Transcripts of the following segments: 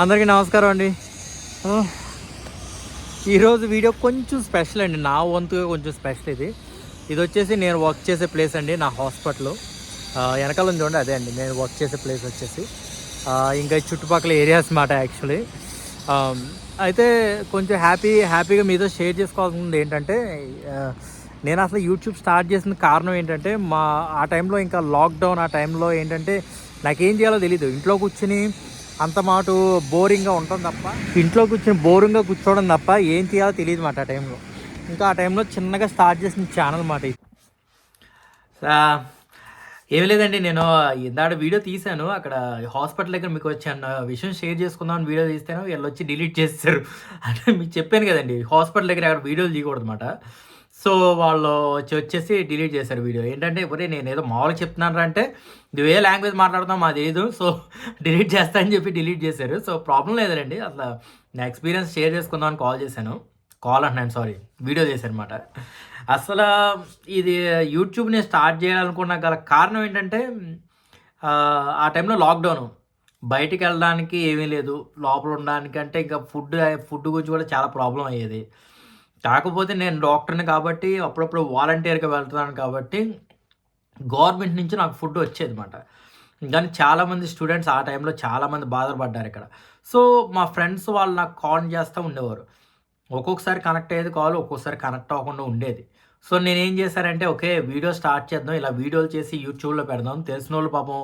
అందరికీ నమస్కారం అండి. ఈరోజు వీడియో కొంచెం స్పెషల్ అండి. నా వంతుగా కొంచెం స్పెషల్ ఇది. ఇది వచ్చేసి నేను వర్క్ చేసే ప్లేస్ అండి నా హాస్పిటల్. వెనకాల చూడండి అదే అండి. నేను వర్క్ చేసే ప్లేస్ వచ్చేసి. ఇంకా చుట్టుపక్కల ఏరియాస్ మాట యాక్చువల్లీ అయితే కొంచెం హ్యాపీ హ్యాపీగా మీతో షేర్ చేసుకోవాల్సింది ఏంటంటే నేను అసలు యూట్యూబ్ స్టార్ట్ చేసిన కారణం ఏంటంటే మా ఆ టైంలో ఇంకా లాక్డౌన్ ఆ టైంలో ఏంటంటే నాకేం చేయాలో తెలియదు ఇంట్లో కూర్చుని అంత మాట బోరింగ్గా ఉంటుంది తప్ప ఇంట్లో కూర్చొని బోరింగ్గా కూర్చోవడం తప్ప ఏం చేయాలో తెలియదు మాట ఆ టైంలో. ఇంకా ఆ టైంలో చిన్నగా స్టార్ట్ చేసిన ఛానల్ మాట ఇది. ఏం లేదండి నేను ఇందాడ వీడియో తీశాను అక్కడ హాస్పిటల్ దగ్గర మీకు వచ్చాను విషయం షేర్ చేసుకుందామని వీడియో తీస్తాను వీళ్ళు వచ్చి డిలీట్ చేస్తారు అంటే మీకు చెప్పాను కదండి హాస్పిటల్ దగ్గర అక్కడ వీడియోలు తీయకూడదు అనమాట సో వాళ్ళు వచ్చి వచ్చేసి డిలీట్ చేశారు వీడియో ఏంటంటే ఇప్పుడు నేను ఏదో మామూలుగా చెప్తున్నాను అంటే నువ్వు ఏ లాంగ్వేజ్ మాట్లాడుతావు మాది తెలియదు సో డిలీట్ చేస్తా అని చెప్పి డిలీట్ చేశారు. సో ప్రాబ్లం లేదండి అసలు నా ఎక్స్పీరియన్స్ షేర్ చేసుకుందామని కాల్ చేశాను. కాల్ అంటున్నాను సారీ వీడియో చేశాను అనమాట అసలు ఇది యూట్యూబ్ని స్టార్ట్ చేయాలనుకున్న గల కారణం ఏంటంటే ఆ, ఆ టైంలో లాక్డౌన్ బయటికి వెళ్ళడానికి ఏమీ లేదు. లోపల ఉండడానికి అంటే ఇంకా ఫుడ్ ఫుడ్ గురించి కూడా చాలా ప్రాబ్లం అయ్యేది. కాకపోతే నేను డాక్టర్ని కాబట్టి అప్పుడప్పుడు వాలంటీర్గా వెళ్తున్నాను కాబట్టి గవర్నమెంట్ నుంచి నాకు ఫుడ్ వచ్చేది అనమాట కానీ చాలామంది స్టూడెంట్స్ ఆ టైంలో చాలామంది బాధపడ్డారు ఇక్కడ. సో మా ఫ్రెండ్స్ వాళ్ళు నాకు కాల్ చేస్తూ ఉండేవారు. ఒక్కొక్కసారి కనెక్ట్ అయ్యేది కాల్ ఒక్కొక్కసారి కనెక్ట్ అవ్వకుండా ఉండేది. సో నేను ఏం చేశానంటే ఓకే వీడియో స్టార్ట్ చేద్దాం ఇలా వీడియోలు చేసి యూట్యూబ్లో పెడదాం. తెలిసిన వాళ్ళు పాపం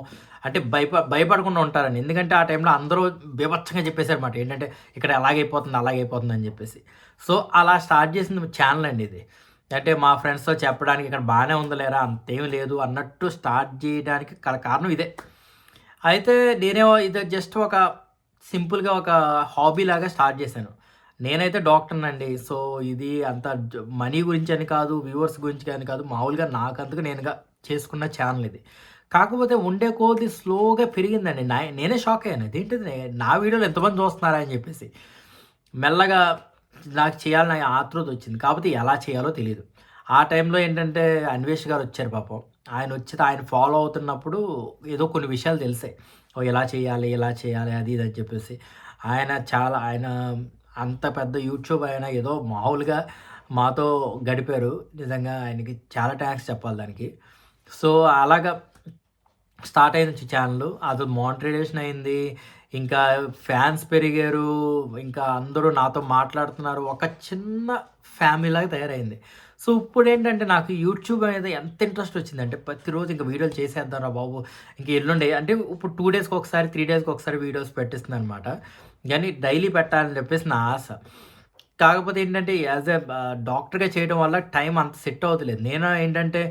అంటే భయప భయపడకుండా ఉంటారండి. ఎందుకంటే ఆ టైంలో అందరూ బీభత్సంగా చెప్పేశారన్నమాట. ఏంటంటే ఇక్కడ అలాగైపోతుంది అలాగైపోతుంది అని చెప్పేసి. సో అలా స్టార్ట్ చేసిన ఛానల్ అండి ఇది. అంటే మా ఫ్రెండ్స్తో చెప్పడానికి ఇక్కడ బాగానే ఉందలేరా అంతేం లేదు అన్నట్టు స్టార్ట్ చేయడానికి గల కారణం ఇదే. అయితే నేనే ఇది జస్ట్ ఒక సింపుల్గా ఒక హాబీ లాగా స్టార్ట్ చేశాను. నేనైతే డాక్టర్ అండి సో ఇది అంత మనీ గురించి అని కాదు వ్యూవర్స్ గురించి కానీ కాదు మామూలుగా నాకందుకు నేనుగా చేసుకున్న ఛానల్ ఇది. కాకపోతే ఉండే కోది స్లోగా పెరిగిందండి. నా నేనే షాక్ అయ్యాను. ఏంటిది నా వీడియోలు ఎంతమంది చూస్తున్నారా అని చెప్పేసి. మెల్లగా నాకు చేయాలని ఆతృత వచ్చింది. కాకపోతే ఎలా చేయాలో తెలియదు ఆ టైంలో ఏంటంటే అన్వేష్ గారు వచ్చారు పాపం. ఆయన వచ్చి ఆయన ఫాలో అవుతున్నప్పుడు ఏదో కొన్ని విషయాలు తెలిసాయి. ఓ ఎలా చేయాలి ఎలా చేయాలి అది ఇది అని చెప్పేసి. ఆయన చాలా ఆయన అంత పెద్ద యూట్యూబ్ ఆయన ఏదో మామూలుగా మాతో గడిపారు. నిజంగా ఆయనకి చాలా థ్యాంక్స్ చెప్పాలి దానికి. సో అలాగా స్టార్ట్ అయింది ఛానల్. అది మానిటరైజేషన్ అయింది. ఇంకా ఫ్యాన్స్ పెరిగారు. ఇంకా అందరూ నాతో మాట్లాడుతున్నారు. ఒక చిన్న ఫ్యామిలీ లాగా తయారైంది. సో ఇప్పుడు ఏంటంటే నాకు యూట్యూబ్ అనేది ఎంత ఇంట్రెస్ట్ వచ్చిందంటే ప్రతిరోజు ఇంకా వీడియోలు చేసేద్దాం రా బాబు. ఇంకా ఎల్లుండే అంటే ఇప్పుడు టూ డేస్కి ఒకసారి త్రీ డేస్కి ఒకసారి వీడియోస్ పెట్టిస్తుంది అనమాట కానీ డైలీ పెట్టాలని చెప్పేసి నా ఆశ. కాకపోతే ఏంటంటే యాజ్ ఎ డాక్టర్గా చేయడం వల్ల టైం అంత సెట్ అవుతలేదు. నేను ఏంటంటే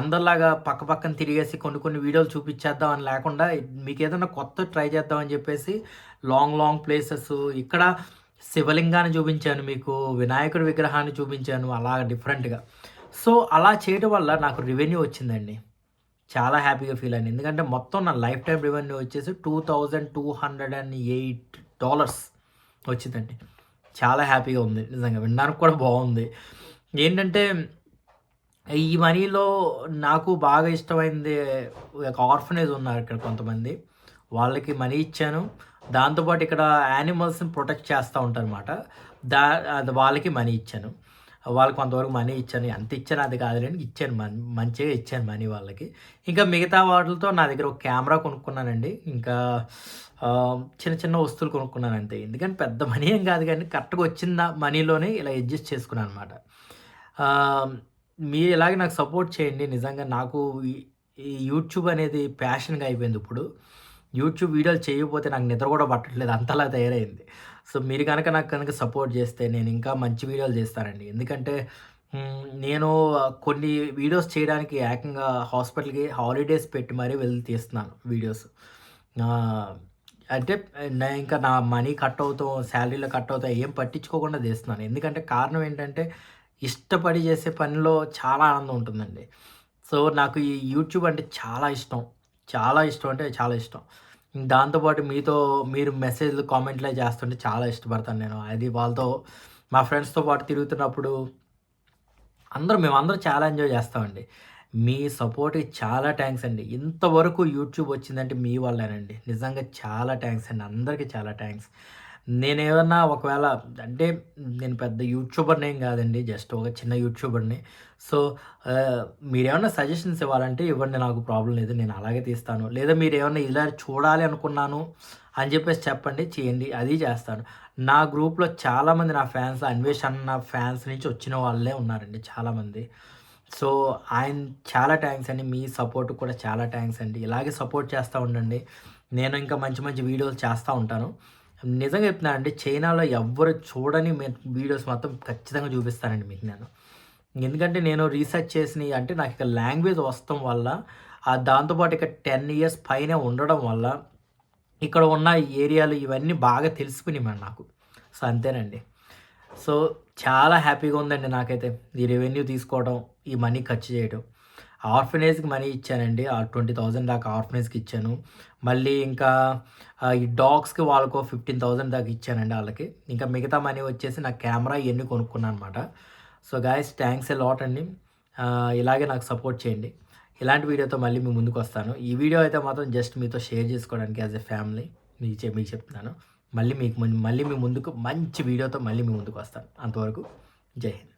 అందరిలాగా పక్క పక్కన తిరిగేసి కొన్ని కొన్ని వీడియోలు చూపించేద్దాం అని లేకుండా మీకు ఏదైనా కొత్త ట్రై చేద్దామని చెప్పేసి లాంగ్ లాంగ్ ప్లేసెస్ ఇక్కడ శివలింగాన్ని చూపించాను మీకు వినాయకుడి విగ్రహాన్ని చూపించాను అలా డిఫరెంట్గా. సో అలా చేయడం వల్ల నాకు రెవెన్యూ వచ్చిందండి. చాలా హ్యాపీగా ఫీల్ అయింది ఎందుకంటే మొత్తం నా లైఫ్ టైం రెవెన్యూ వచ్చేసి two thousand two hundred and eight dollars వచ్చిందండి. చాలా హ్యాపీగా ఉంది. నిజంగా వినడానికి కూడా బాగుంది. ఏంటంటే ఈ మనీలో నాకు బాగా ఇష్టమైంది ఒక ఆర్ఫనేజ్ ఉన్నారు ఇక్కడ కొంతమంది. వాళ్ళకి మనీ ఇచ్చాను. దాంతోపాటు ఇక్కడ యానిమల్స్ని ప్రొటెక్ట్ చేస్తూ ఉంటారన్నమాట. దా అది వాళ్ళకి మనీ ఇచ్చాను. వాళ్ళకి కొంతవరకు మనీ ఇచ్చాను. ఎంత ఇచ్చాను అది కాదులేండి ఇచ్చాను మంచిగా ఇచ్చాను మనీ వాళ్ళకి. ఇంకా మిగతా వాటితో నా దగ్గర ఒక కెమెరా కొనుక్కున్నానండి. ఇంకా చిన్న చిన్న వస్తువులు కొనుక్కున్నాను అంతే ఎందుకంటే పెద్ద మనీ ఏం కాదు కానీ కరెక్ట్గా వచ్చిన మనీలోనే ఇలా అడ్జస్ట్ చేసుకున్నాను అనమాట మీరు ఇలాగే నాకు సపోర్ట్ చేయండి. నిజంగా నాకు ఈ యూట్యూబ్ అనేది ప్యాషన్గా అయిపోయింది ఇప్పుడు. యూట్యూబ్ వీడియోలు చేయకపోతే నాకు నిద్ర కూడా పట్టట్లేదు. అంతలా తయారైంది. సో మీరు కనుక నాకు కనుక సపోర్ట్ చేస్తే నేను ఇంకా మంచి వీడియోలు చేస్తానండి. ఎందుకంటే నేను కొన్ని వీడియోస్ చేయడానికి ఏకంగా హాస్పిటల్కి హాలిడేస్ పెట్టి మరీ వెళ్ళి తీస్తున్నాను వీడియోస్. అంటే నా ఇంకా నా మనీ కట్ అవుతాం శాలరీలో కట్ అవుతాం ఏం పట్టించుకోకుండా చేస్తున్నాను. ఎందుకంటే కారణం ఏంటంటే ఇష్టపడి చేసే పనిలో చాలా ఆనందం ఉంటుందండి. సో నాకు ఈ యూట్యూబ్ అంటే చాలా ఇష్టం. చాలా ఇష్టం అంటే చాలా ఇష్టం. దాంతోపాటు మీతో మీరు మెసేజ్లు కామెంట్లు చేస్తుంటే చాలా ఇష్టపడతాను నేను. అది వాళ్ళతో మా ఫ్రెండ్స్తో పాటు తిరుగుతున్నప్పుడు అందరూ మేము అందరూ చాలా ఎంజాయ్ చేస్తామండి. మీ సపోర్ట్కి చాలా థ్యాంక్స్ అండి. ఇంతవరకు యూట్యూబ్ వచ్చిందంటే మీ వల్లేనండి నిజంగా చాలా థ్యాంక్స్ అండి. అందరికీ చాలా థ్యాంక్స్. నేను ఏదన్నా ఒకవేళ అంటే నేను పెద్ద యూట్యూబర్ని ఏం కాదండి జస్ట్ ఒక చిన్న యూట్యూబర్ని. సో మీరేమన్నా సజెషన్స్ ఇవ్వాలంటే ఇవ్వండి నాకు ప్రాబ్లం లేదు నేను అలాగే తీస్తాను. లేదా మీరు ఏమన్నా ఇలా చూడాలి అనుకున్నాను అని చెప్పేసి చెప్పండి చేయండి అది చేస్తాను. నా గ్రూప్లో చాలామంది నా ఫ్యాన్స్ అన్వేషణ ఫ్యాన్స్ నుంచి వచ్చిన వాళ్ళే ఉన్నారండి చాలామంది. సో ఆయన చాలా థ్యాంక్స్ అండి మీ సపోర్ట్ కూడా చాలా థ్యాంక్స్ అండి. ఇలాగే సపోర్ట్ చేస్తూ ఉండండి. నేను ఇంకా మంచి మంచి వీడియోలు చేస్తూ ఉంటాను. నిజంగా చెప్తున్నానండి చైనాలో ఎవ్వరు చూడని వీడియోస్ మాత్రం ఖచ్చితంగా చూపిస్తానండి మీకు నేను. ఎందుకంటే నేను రీసెర్చ్ చేసిన అంటే నాకు ఇక లాంగ్వేజ్ వస్తాం వల్ల ఆ దాంతోపాటు ఇక టెన్ ఇయర్స్ పైన ఉండడం వల్ల ఇక్కడ ఉన్న ఏరియాలు ఇవన్నీ బాగా తెలిసిపోయినాయి మరి నాకు. సో అంతేనండి. సో చాలా హ్యాపీగా ఉందండి నాకైతే ఈ రెవెన్యూ తీసుకోవడం ఈ మనీ ఖర్చు చేయడం. ఆర్ఫనేజ్కి మనీ ఇచ్చానండి. ఆ ట్వంటీ థౌజండ్ దాకా ఆర్ఫనేజ్కి ఇచ్చాను. మళ్ళీ ఇంకా ఈ డాగ్స్కి వాళ్ళకు ఫిఫ్టీన్ థౌజండ్ దాకా ఇచ్చానండి వాళ్ళకి. ఇంకా మిగతా మనీ వచ్చేసి నా కెమెరా ఇవన్నీ కొనుక్కున్నాను అనమాట so guys thanks a lot అండి. ఇలాగే నాకు సపోర్ట్ చేయండి. ఇలాంటి వీడియోతో మళ్ళీ మీ ముందుకు వస్తాను. ఈ వీడియో అయితే మాత్రం జస్ట్ మీతో షేర్ చేసుకోవడానికి యాజ్ ఎ ఫ్యామిలీ. మీకు మీకు చెప్తున్నాను. మళ్ళీ మీకు మళ్ళీ మీ ముందుకు మంచి వీడియోతో మళ్ళీ మీ ముందుకు వస్తాను. అంతవరకు జై హింద్.